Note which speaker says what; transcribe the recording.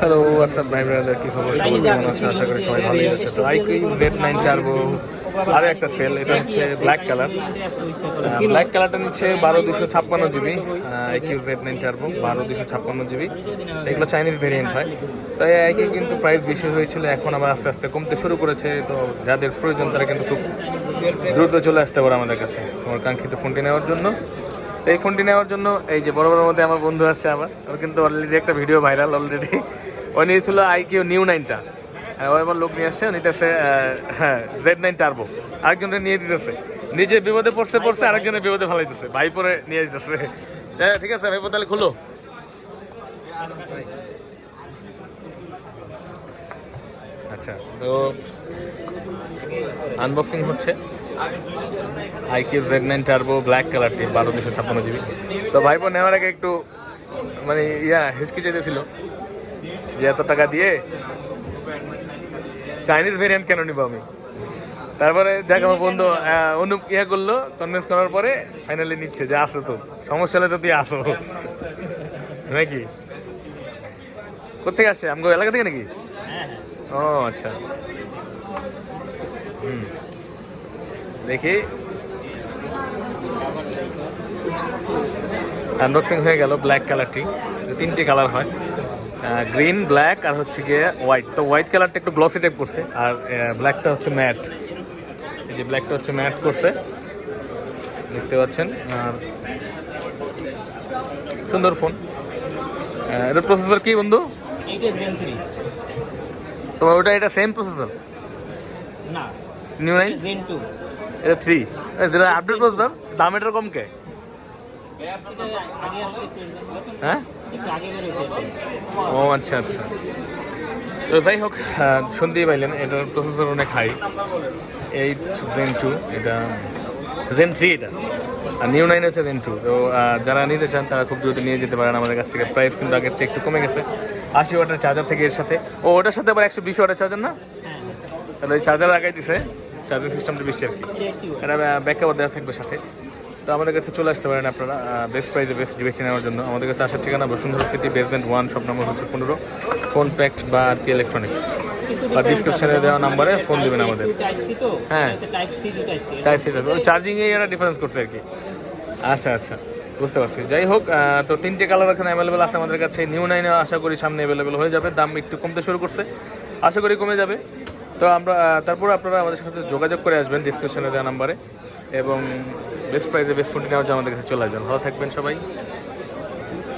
Speaker 1: Hello WhatsApp ভাই brother কি খবর? সবাই কেমন আছে আশা করি সবাই ভালোই আছে তো আইকিউ জেড নাইন চারবো। আরও একটা সেল এটা হচ্ছে ব্ল্যাক কালার ব্ল্যাক কালারটা নিচ্ছে বারো দুশো ছাপ্পান্ন GB. IQOO Z nine turbo, বারো দুশো ছাপ্পান্ন জিবি। এগুলো চাইনিজ ভেরিয়েন্ট হয়। তো এই আইকিউ কিন্তু প্রাইস বেশি হয়েছিল, এখন আবার আস্তে আস্তে কমতে শুরু করেছে। তো যাদের প্রয়োজন, তারা কিন্তু খুব দ্রুত চলে আসতে পারে আমাদের কাছে। আমার কাঙ্ক্ষিত ফোনটি নেওয়ার জন্য। তো এই ফোনটি নেওয়ার জন্য এই যে বড় বড় মধ্যে আমার বন্ধু আছে আমার ওর কিন্তু অলরেডি একটা ভিডিও ভাইরাল অলরেডি ও নিয়েছিল আই কিউ নিউ নাইনটা ও এবার লোক নিয়ে আসছে নিতেছে হ্যাঁ জেড নাইন টার্বো আরেকজনকে নিয়ে দিতেছে। নিজে বিপদে পড়ছে পড়ছে আরেকজনের বিপদে ফেলাইতেছে। ভাই পরে নিয়ে দিতেছে। হ্যাঁ ঠিক আছে, ভাই তাহলে খুলো। আচ্ছা তো আনবক্সিং হচ্ছে। IQOO Z nine turbo black কালারটি বারো দুশো ছাপ্পান্ন জিবি তো ভাইপো, নেওয়ার আগে একটু মানে ইয়া, হিসকি চেয়েছিল যে এত টাকা দিয়ে চাইনিজ ভেরিয়েন্ট কেন নিবো আমি? তারপরে দেখ আমার বন্ধু অনুপ ইয়া করল কনভিন্স করার পরে ফাইনালি নিচ্ছে, যে আসো তো। সমস্যা হলে তো তুই আসো। নাকি কোথেকে আসছে আমগো এলাকা থেকে নাকি? ও আচ্ছা। হুম। দেখি। আনবক্সিং হয়ে গেল ব্ল্যাক কালারটি তিনটি কালার হয়। গ্রিন ব্ল্যাক আর হচ্ছে গিয়ে হোয়াইট তো হোয়াইট কালারটা একটু গ্লসি টাইপ করছে। আর ব্ল্যাকটা হচ্ছে ম্যাট এই যে ব্ল্যাকটা হচ্ছে ম্যাট করছে। দেখতে পাচ্ছেন। আর সুন্দর ফোন এটার প্রসেসর কি বন্ধু? তোমার ওটা এটা সেম প্রসেসর
Speaker 2: না।
Speaker 1: নিউ নাইন
Speaker 2: জেন টু
Speaker 1: এটা থ্রি যেটা আপডেট প্রসেসর দাম এটার কম কে? হ্যাঁ? ও আচ্ছা আচ্ছা। তো যাই হোক শুনতেই পাইলেন। এটার প্রসেসর অনেক হাই এইট জেন টু এটা জেন থ্রি এটা। আর নিউ নাইন হচ্ছে জেন টু তো যারা নিতে চান তারা খুব দ্রুত নিয়ে যেতে পারেন আমাদের কাছ থেকে। প্রাইস কিন্তু আগের চেয়ে একটু কমে গেছে। আশি ওয়াটের চার্জার থেকে এর সাথে। ও ওটার সাথে আবার একশো বিশ ওয়াটের চার্জার না? তাহলে ওই চার্জার লাগাই দিছে। চার্জার সিস্টেমটা বেশি আর কি। এটা ব্যাকআপ দেওয়া থাকবে সাথে। তো আমাদের কাছে চলে আসতে পারেন আপনারা। বেস্ট প্রাইসে বেস্ট ডিবেক্ট নেওয়ার জন্য। আমাদের কাছে আসার ঠিকানা বসুন্ধরা সিটি বেসমেন্ট ওয়ান সব নম্বর হচ্ছে পনেরো। ফোন প্যাক্ট বা আর কি ইলেকট্রনিক্স বা ডিসক্রিপশনে দেওয়া নাম্বারে ফোন দেবেন আমাদের। হ্যাঁ।
Speaker 2: টাইপ সি
Speaker 1: চার্জিংয়ে এরা ডিফারেন্স করছে আর কি। আচ্ছা আচ্ছা। বুঝতে পারছি। যাই হোক তো তিনটে কালার এখানে অ্যাভেলেবেল আছে আমাদের কাছে। নিউ নাইনে আশা করি সামনে অ্যাভেলেবেল হয়ে যাবে। দাম একটু কমতে শুরু করছে। আশা করি কমে যাবে। তো আমরা তারপর আপনারা আমাদের সাথে যোগাযোগ করে আসবেন ডিসক্রিপশনে দেওয়া নাম্বারে এবং বেস্ট প্রাইসে বেস্ট ফোনটি নেওয়ার জন্য আমাদের কাছে চলে আসবেন। ভালো থাকবেন সবাই।